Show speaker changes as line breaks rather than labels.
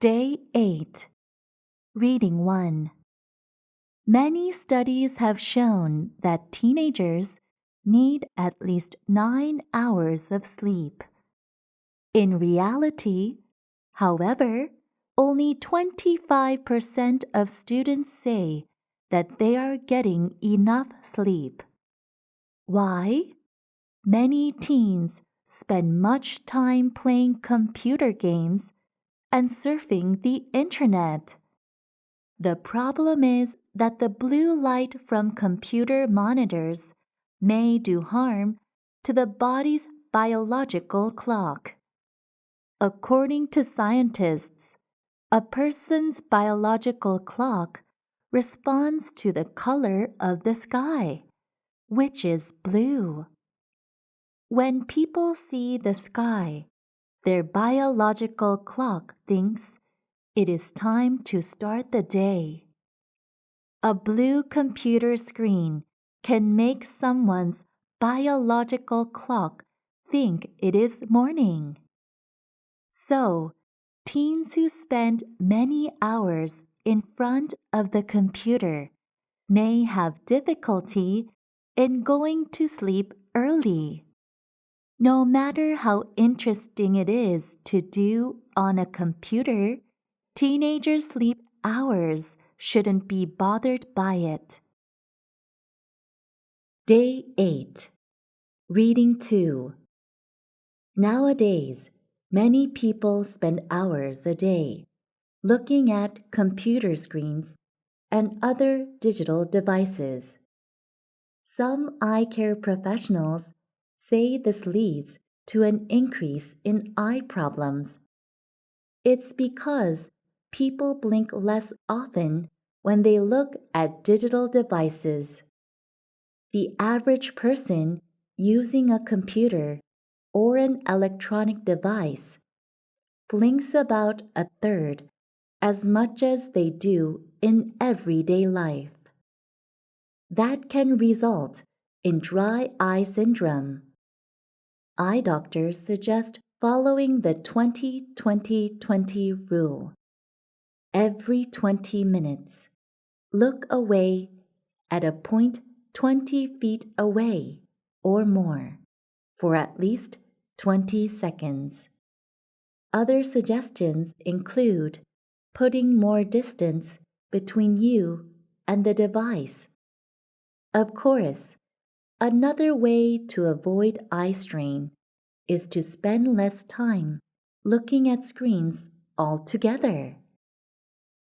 Day 8. Reading 1. Many studies have shown that teenagers need at least nine hours of sleep. In reality, however, only 25% of students say that they are getting enough sleep. Why? Many teens spend much time playing computer games and surfing the internet. The problem is that the blue light from computer monitors may do harm to the body's biological clock. According to scientists, a person's biological clock responds to the color of the sky, which is blue. When people see the sky, their biological clock thinks it is time to start the day. A blue computer screen can make someone's biological clock think it is morning. So, teens who spend many hours in front of the computer may have difficulty in going to sleep early. No matter how interesting it is to do on a computer, teenagers sleep hours shouldn't be bothered by it. Day 8. Reading 2. Nowadays, many people spend hours a day looking at computer screens and other digital devices. Some eye care professionals say this leads to an increase in eye problems. It's because people blink less often when they look at digital devices. The average person using a computer or an electronic device blinks about a third as much as they do in everyday life. That can result in dry eye syndrome eye doctors suggest following the 20 20 20 rule. Every 20 minutes, look away at a point 20 feet away or more for at least 20 seconds. Other suggestions include putting more distance between you and the device. Of course, Another way to avoid eye strain is to spend less time looking at screens altogether.